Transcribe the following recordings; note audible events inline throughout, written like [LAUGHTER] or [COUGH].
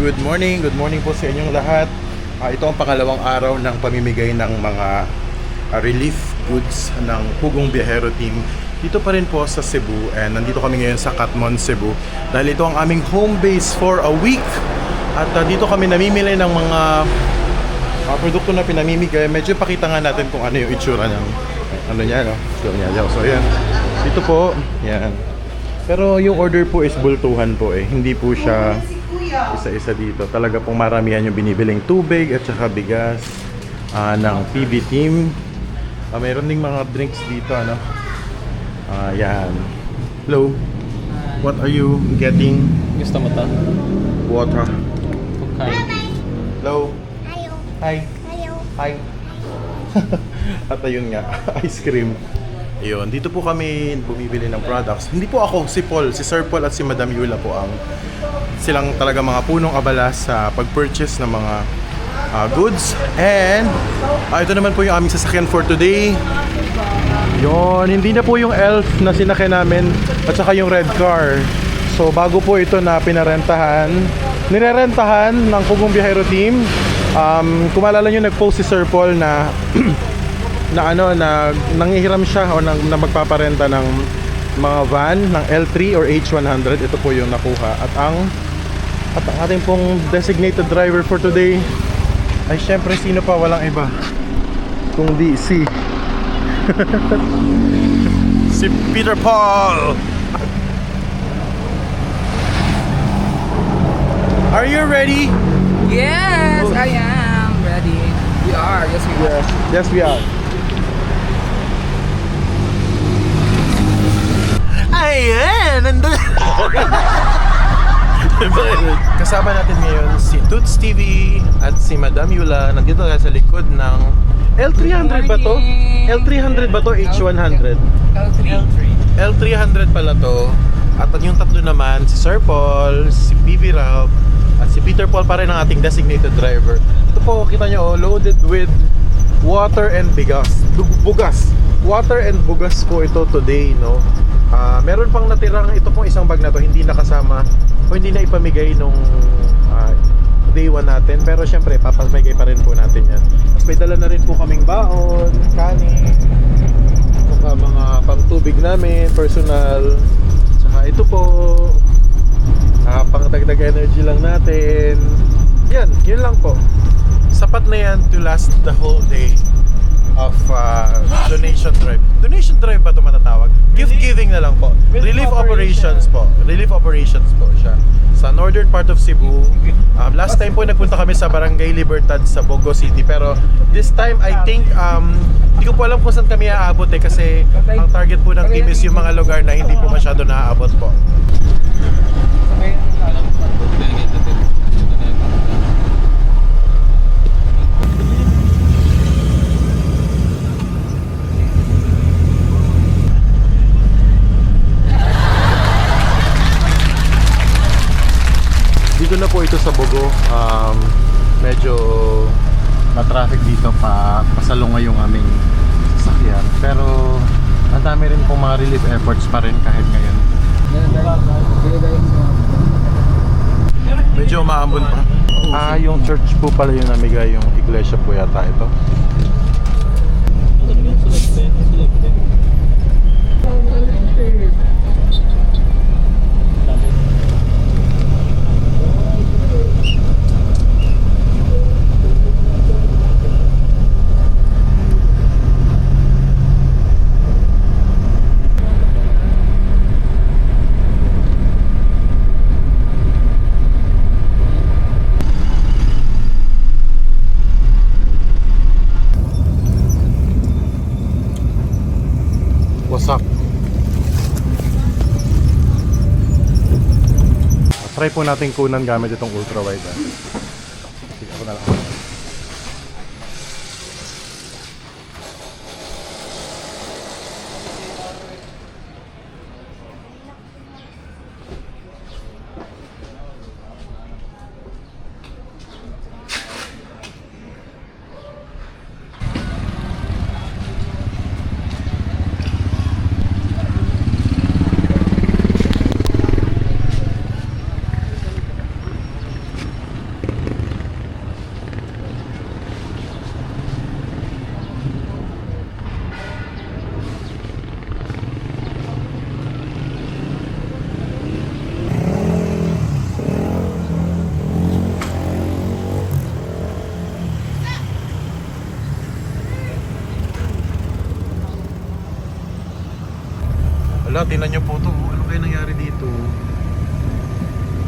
Good morning, good morning po sa inyong lahat. Ah, ito ang pangalawang araw ng pamimigay ng mga ah, relief goods ng Pugong Biyahero Team. Dito pa rin po sa Cebu and nandito kami ngayon sa Katmon, Cebu dahil ito ang aming home base for a week. At ah, dito kami namimili ng mga ah, produkto na pinamimigay. Medyo pakita nga natin kung ano yung itsura ng ano niya, no? So, yan, so, yan. Dito po, yan. Pero yung order po is bultuhan po eh. Hindi po siya isa-isa dito. Talaga pong maramihan yung binibiling tubig at saka bigas ah, ng PB team. Ah, mayroon ding mga drinks dito, ano? Yan. Hello. What are you getting? Gusto mo to? Water. Okay. Hello. Ayaw. Hi. Ayaw. Hi. [LAUGHS] At ayun nga, [LAUGHS] ice cream. Ayun, dito po kami bumibili ng products. Hindi po ako, si Paul, si Sir Paul at si Madam Yula po ang silang talaga mga punong abala sa pag-purchase ng mga ah, goods. And ah, ito naman po yung aming sasakyan for today. Yon, hindi na po yung elf na sinakyan namin at saka yung red car. So bago po ito na pinarentahan, nirerentahan ng Pugong Biyahero Team. Um, kung maalala nyo, nag-post si Sir Paul na [CLEARS THROAT] na ano na nangihiram siya o na, na magpaparenta ng mga van ng L3 or H100 ito po yung nakuha at ang at ang ating pong designated driver for today ay syempre sino pa walang iba kundi si [LAUGHS] si Peter Paul Are you ready? Yes, I am ready. We are. Yes, we are. Yes, we are. Ayan! Nandun! Kasama natin ngayon si Toots TV at si Madam Yula. Nandito tayo sa likod ng L300 ba to? L300 ba to? H100? L3. L300 pala to. At yung tatlo naman, si Sir Paul, si PV Ralph, at si Peter Paul pa rin ang ating designated driver. Ito po, kita nyo, oh, loaded with water and bigas. Bugas. Water and bugas po ito today, no? Ah, meron pang natirang ito pong isang bag na to, hindi nakasama o hindi na ipamigay nung ah, day one natin. Pero syempre, papamigay pa rin po natin yan. Tapos may dala na rin po kaming baon, kanin, saka mga pangtubig namin, personal. Saka ito po, ah, pang dagdag energy lang natin. Yan, yun lang po. Sapat na yan to last the whole day of ah, donation drive. Donation drive ba ito matatawag? Gift giving na lang po. Relief operations po. Relief operations po siya. Sa northern part of Cebu. Um, last time po nagpunta kami sa Barangay Libertad sa Bogo City. Pero this time I think um, hindi ko po alam kung saan kami aabot eh kasi ang target po ng team is yung mga lugar na hindi po masyado naaabot po. Dito na po ito sa Bogo. Um, medyo na-traffic dito pa pasalunga yung aming sasakyan. Pero ang dami rin pong mga relief efforts pa rin kahit ngayon. Medyo umaambon pa. Ah, yung church po pala yung namigay yung iglesia po yata ito. What's po natin kunan gamit itong ultra wide. Ah. Hala, tinan niyo po to. Ano kaya nangyari dito?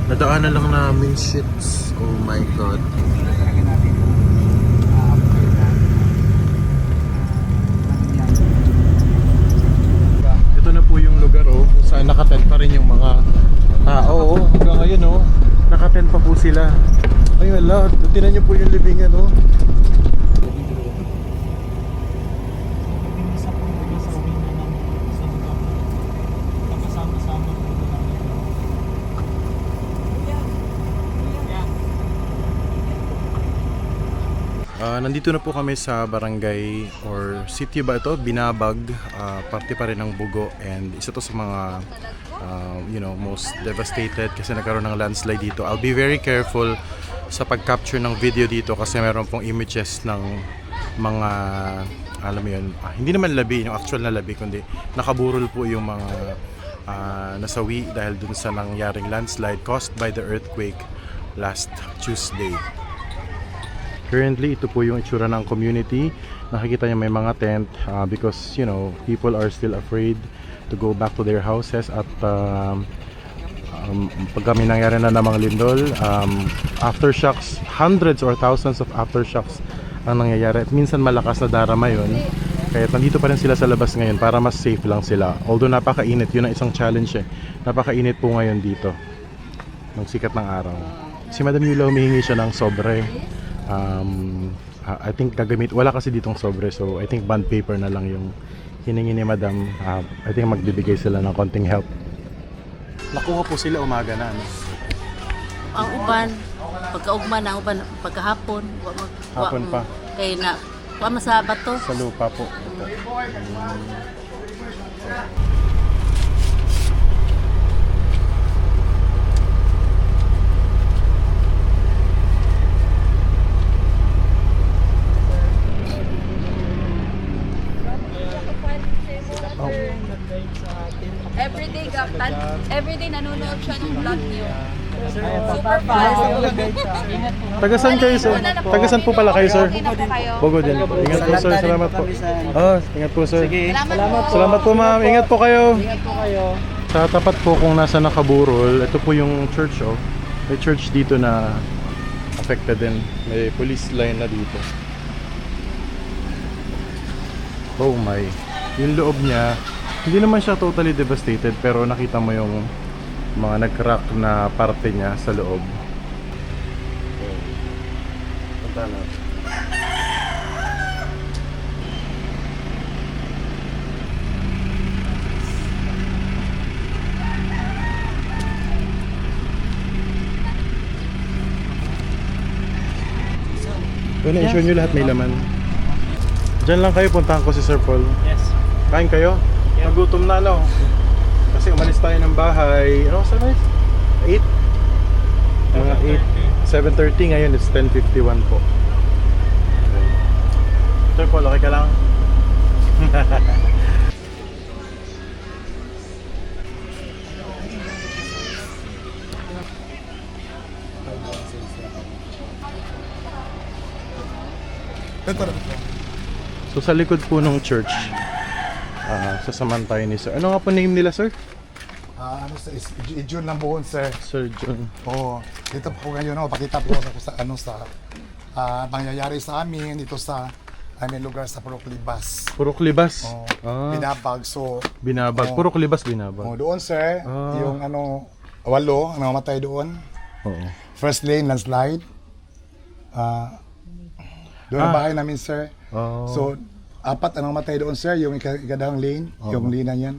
Nadaanan lang namin shits. Oh my god. Ito na po yung lugar oh, kung saan nakatent pa rin yung mga tao oh. Hanggang ngayon oh, nakatent pa po sila. Ay wala, tinan niyo po yung libingan oh. Ah, nandito na po kami sa barangay or city ba ito? Binabag, ah, parte pa rin ng Bugo and isa to sa mga ah, you know, most devastated kasi nagkaroon ng landslide dito. I'll be very careful sa pag-capture ng video dito kasi meron pong images ng mga alam mo yun, ah, hindi naman labi, yung actual na labi kundi nakaburol po yung mga ah, nasawi dahil dun sa nangyaring landslide caused by the earthquake last Tuesday. Currently, ito po yung itsura ng community. Nakikita niyo may mga tent uh, because, you know, people are still afraid to go back to their houses at um, um, pag kami nangyari na namang lindol, um, aftershocks, hundreds or thousands of aftershocks ang nangyayari. At minsan malakas na darama yun. Kaya nandito pa rin sila sa labas ngayon para mas safe lang sila. Although napakainit, yun ang isang challenge eh. Napakainit po ngayon dito. Ng sikat ng araw. Si Madam Yula humihingi siya ng sobre. Um, I think gagamit, wala kasi ditong sobre so I think bond paper na lang yung hiningi ni Madam. Uh, I think magbibigay sila ng konting help. Nakuha po sila umaga na. Ano? ang uban pagkaugma na uban pagkahapon wa mag wa- Hapon pa. kay na wa masabat to Sa lupa po. Everyday, Everyday nanonood siya ng vlog niyo. Super fast. Tagasan kayo sir? Tagasan po pala kayo sir? Okay na po kayo. Bogo din. Ingat po sir, salamat po. Ah, ingat po sir. Salamat po. Salamat po ma'am, ingat po kayo. Ingat po kayo. Sa tapat po kung nasa nakaburol, ito po yung church oh. May church dito na affected din. May police line na dito. Oh my. Yung loob niya, hindi naman siya totally devastated pero nakita mo yung mga nag-crack na parte niya sa loob. Okay. Punta natin. Yun, i-show nyo lahat may laman. Diyan lang kayo, puntahan ko si Sir Paul. Yes. Kain kayo? Nagutom na, no? Kasi umalis tayo ng bahay. Ano sa guys? 8? Mga 8. 7.30 ngayon, it's 10.51 po. Sir Paul, okay ka lang? So sa likod po ng church, ah sasaman tayo ni Sir. Ano nga po name nila, Sir? Ah, ano sa Ijun lang buon sir. Sir John. Oo. Dito po ngayon no, pakita po ako sa ano sa ah nangyayari sa amin dito sa aming lugar sa Purok Libas. Purok Libas. Oh, Ah, Binabag. So, binabag. oh. Purok Libas oh, binabag. doon sir, Ah. yung ano walo ang namatay doon. Oo. First lane landslide. Ah doon ang Ah. bahay namin sir. Oh. So, apat ang namatay doon sir, yung ika- ikadahang lane, yung lane na yan.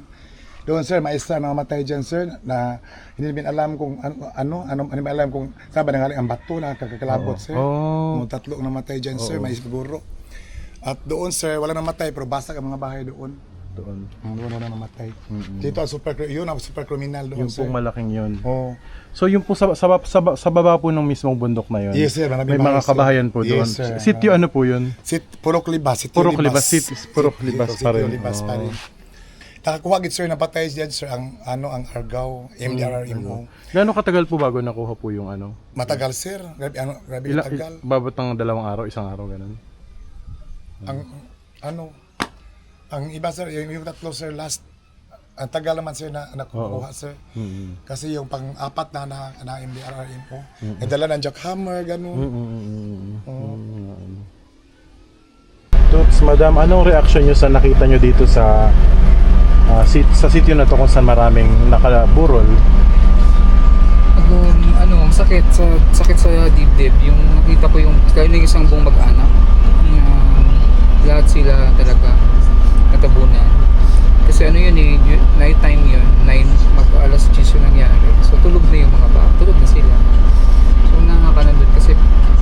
Doon sir, may isa na namatay dyan sir na hindi namin alam kung ano, ano, ano, hindi namin alam kung saan ba nangaling ang bato na kakakalabot sir. Oh. Mga tatlo ang namatay dyan sir, may siguro. At doon sir, wala namatay pero basag ang mga bahay doon. Doon. Ang doon wala namatay. Dito ang super, yun ang super criminal doon Yung sir. pong malaking yun. Oh. So yung po sa, sa, sa, sa baba po ng mismong bundok na yun. Yes, sir. Marami May mga sir. kabahayan po doon. Yes, sir. Sitio ano po yun? Sit, Purok Libas, Sitio Purok Libas. Sit- Purok Libas pa Sitio rin. Libas pa Oh. rin. Nakakuha gid sir na patay diyan sir ang ano ang Argao MDRRMO. Gaano katagal po bago nakuha po yung ano? Matagal sir, grabe ano grabe Ila, matagal. babot ng dalawang araw, isang araw ganun. Ang ano ang iba sir yung, yung tatlo sir last ang tagal naman sir na nakukuha sir. Mm-mm. Kasi yung pang-apat na na, na MBRRM po, mm dala ng jackhammer, ganun. Toots, madam, anong reaction nyo sa nakita nyo dito sa ah, sit- sa sitio na to kung saan maraming nakaburol? Um, ano, sakit sa sakit sa dibdib. Yung nakita ko yung kaya ng isang buong mag-anak. Na lahat sila talaga natabunan. Kasi ano yun eh, night time yun, nine, mag alas 10 yung nangyari. So tulog na yung mga bata, tulog na sila. So nakakalandot kasi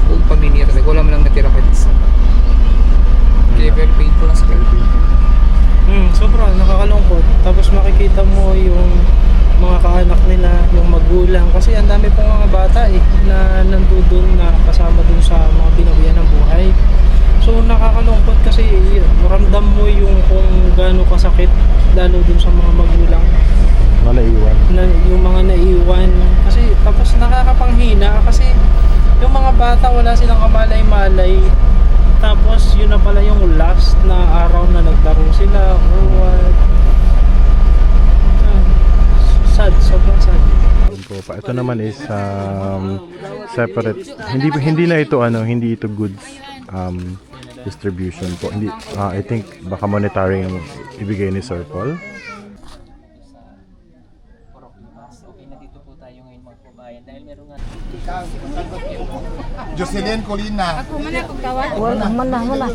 buong pamilya talaga, wala man lang natira kahit isa. Kaya very painful ang sakit. Hmm, sobra nakakalungkot. Tapos makikita mo yung mga kaanak nila, yung magulang. Kasi ang dami pong mga bata eh, na nandudun na kasama dun sa mga binawian ng buhay. So nakakalungkot kasi ramdam mo yung kung gaano kasakit lalo dun sa mga magulang. Na naiwan? na yung mga naiwan. Kasi tapos nakakapanghina kasi yung mga bata wala silang kamalay-malay. Tapos yun na pala yung last na araw na nagdaro sila. Or what? Ah, sad sobrang sad. Po pa. Ito naman is um, separate. Hindi hindi na ito ano, hindi ito goods. Um, distribution po. Hindi ah, I think baka monetary yung ibigay ni Sir Paul. Jocelyn Colina, Wala, wala, wala.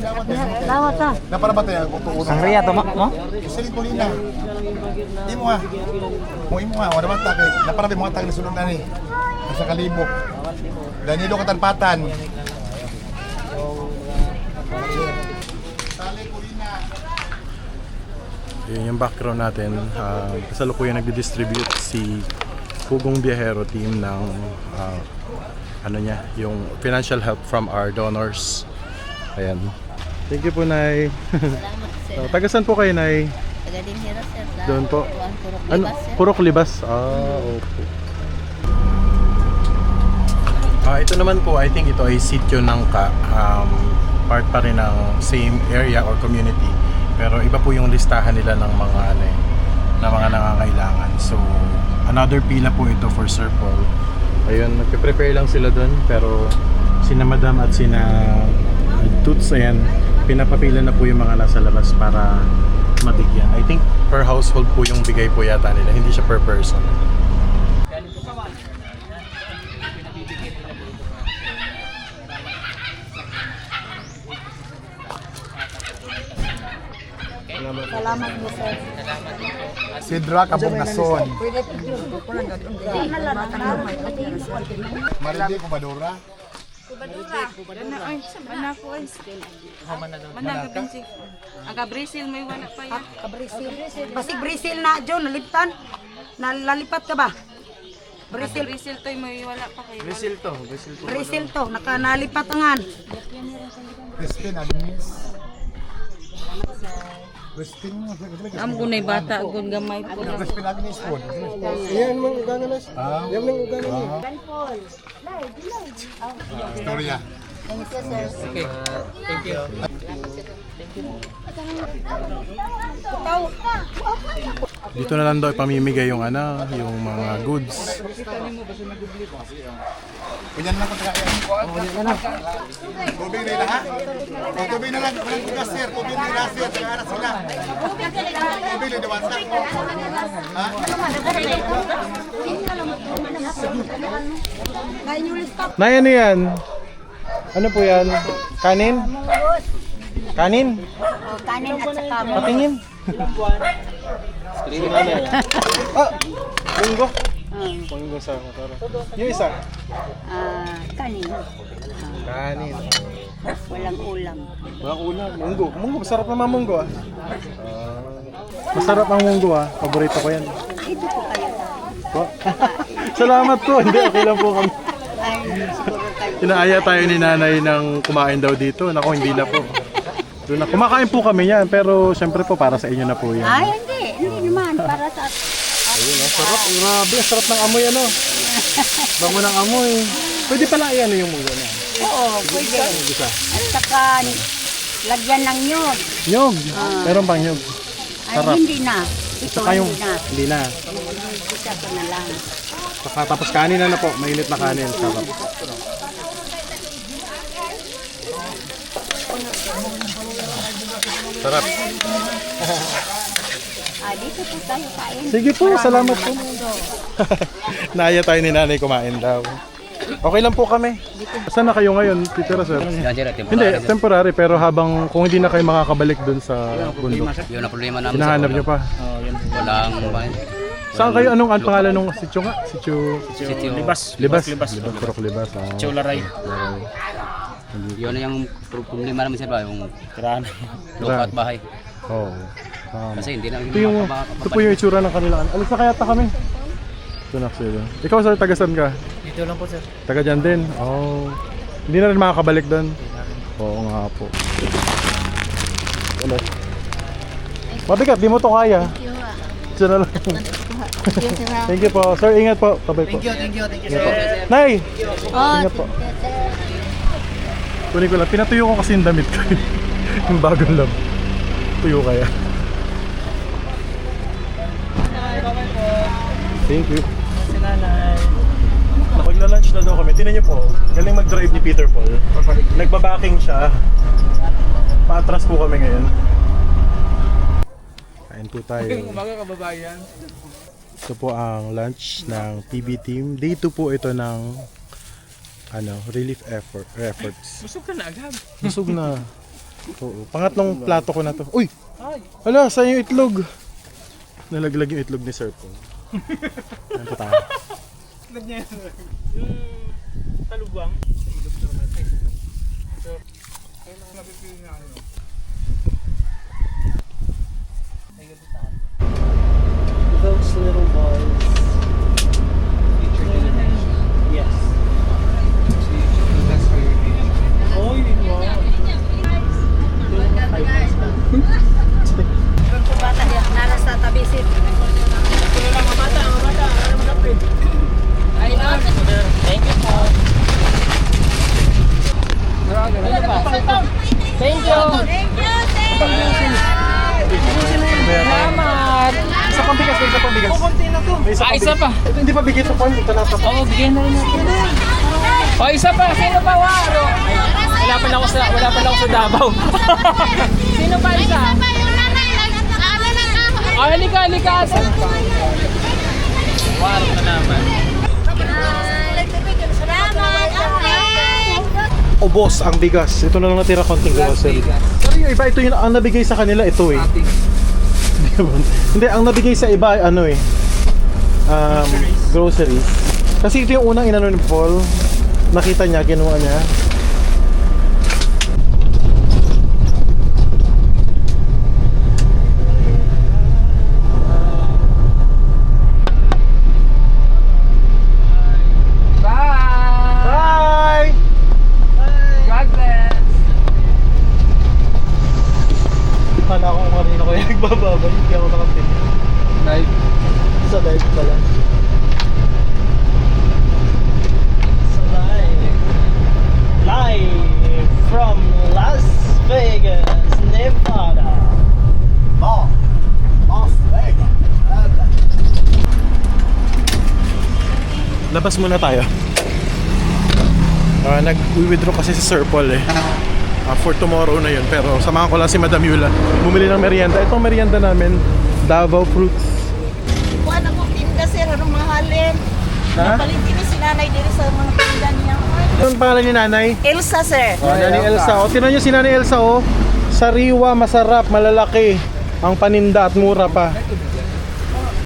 Lawat ta. na para ba tayo kutuunan? Sangria to mo? Jocelyn Colina. Imo nga. Mo imo nga, wala ba ta kay na para mga tag nasunod na ni. Sa kalibo. Danilo Katanpatan. Colina. Yun yung background natin. Uh, kasalukuyan nagdi-distribute si Pugong Biyahero team ng ah, ano niya, yung financial help from our donors. Ayan. Thank you po, Nay. Salamat [LAUGHS] sir. so, taga saan po kayo, Nay? Taga din hira sir. Doon po. Purok Ano? Libas, sir. Purok Libas? Ah, opo. Ah, ito naman po, I think ito ay sitio ng ka, um, part pa rin ng same area or community. Pero iba po yung listahan nila ng mga ano eh, ng mga nangangailangan. So, another pila po ito for Sir Paul. Ayun, nagpe-prepare lang sila doon pero sina Madam at sina Toots, ayan, pinapapila na po yung mga nasa labas para mabigyan. I think per household po yung bigay po yata nila, hindi siya per person. Sidra Kabungason. Marindi ko Badura. Aga Brazil may wala pa yan. Kabrisil. Basig Brazil na, John, naliptan. Nalalipat ka ba? Brazil Brazil to may wala pa kayo. Brazil to, naka nalipat angan. Crispin Agnes. Crispin Am kunay bata gun gamay po. Crispin Agnes po. yan mga ugananas Ah, yan mga ugananas Victoria. Thank you sir. Dito na lang daw ipamimigay yung ano, yung mga goods. Kunyan lang ko taga Tubig na lang ha? O, tubig na lang. Walang tugas sir. Tubig na lang sir. Taga aras sila. Tubig na dawan sa. Ha? Nay, ano yan? Ano po yan? Kanin? Kanin? Oh, kanin at saka Patingin. [LAUGHS] ah, munggo. Munggo sa motor. Yung isa? ah, kanin. Kanin. Walang ulam. Mga ulam. Munggo. Munggo. Masarap naman munggo ah. Ah, masarap ang munggo ah. Paborito ko yan. Ito po kayo. Po. [LAUGHS] Salamat po. Hindi, okay lang po kami. Ay, siguro kayo. Inaaya tayo ni nanay ng kumain daw dito. Nako, hindi na po. Doon na. Kumakain po kami yan, pero syempre po para sa inyo na po yan. Ay, hindi. Hindi naman. Para sa... Ayun, ang sarap. Grabe, sarap ng amoy ano. Bango ng amoy. Pwede pala iyan yung munggo na. Oo, pwede. Isa. At saka, lagyan ng nyog. Nyog. Meron pang nyog. Ay, hindi na. Ito, Saka yung, hindi na. hindi na. Isa ko na lang. Saka, tapos kanin na na po, mainit na kanin. Sarap. Sarap. [LAUGHS] Ah, dito po tayo kain. Sige po, salamat po. Naaya [LAUGHS] tayo ni nanay kumain daw. Okay lang po kami. Saan na kayo ngayon, titira sir? Hindi, temporary pero habang kung hindi na kayo makakabalik dun sa bundok. Yun ang problema namin. Hinahanap nyo pa. Walang bahay. Saan kayo? Anong ang pangalan ng sityo nga? Sityo... Sityo. Libas. Libas. Libas. Purok Libas. Ah. Sityo Laray. Yun yung problema namin sa yung lupa at bahay. Oo. Tama. Kasi hindi na Ito yung, ito po yung itsura ng kanilang... Alis na kaya ta kami. Ito na sila. Ikaw sir, taga saan ka? Dito lang po sir. Taga dyan din? Oo. Hindi na rin makakabalik doon? Oo nga po. Ulit. Mabigat, di mo to kaya. Ito na lang. Thank you po. Sir, ingat po. Tabay po. Thank you, thank you, thank you. Nay! Ingat po. Kunin ko lang. Pinatuyo ko kasi yung damit ko. [LAUGHS] yung bagong lab. Tuyo kaya. Thank you. Si nanay. Magla-lunch na daw kami. Tinan niyo po, galing mag-drive ni Peter Paul. Nagbabaking siya. Paatras po kami ngayon. Kain po tayo. Umaga kababayan. Ito po ang lunch ng PB team. Day 2 po ito ng ano, relief effort, efforts. Busog ka na agad. Busog na. Oo. Pangatlong plato ko na to. Uy! Hala, saan yung itlog? Nalaglag yung itlog ni Sir Paul. Ayan po tayo. Talubang. Those little boys. Yes. Oh, yun mo. Bata niya, nara sa tabisit. Thank you po. Thank you. Salamat. Isa pang bigas, may isa pang bigas. Kunti na to. May isa Ah, isa pa. Ito, hindi pa bigay sa pan. Ito na pa. Oo, bigyan na rin natin. O, isa pa. Sino pa, Waro? Wala pa lang ako sa, wala pa lang ako sa Davao. [LAUGHS] Sino pa isa? Ah, halika, halika. Waro na naman. O boss, ang bigas. Ito na lang natira konting grocery. Pero yung iba, ito yung ang nabigay sa kanila, ito eh. [LAUGHS] Hindi, ang nabigay sa iba, ay ano eh. Um, groceries. Kasi ito yung unang inano ni Paul. Nakita niya, ginawa niya. Labas muna tayo. Ah, nag-withdraw kasi si Sir Paul eh. Ah, for tomorrow na yun. Pero samahan ko lang si Madam Yula. Bumili ng merienda. Itong merienda namin, Davao Fruits. Kuha na ko tinda sir, anong mahalin. Ha? Palitin ni si nanay dito sa mga tinda niya. Ano ang pangalan ni Nanay? Elsa sir. Oh, Nanay Elsa. O, tinan nyo si Nanay Elsa oh. Sariwa, masarap, malalaki. Ang paninda at mura pa.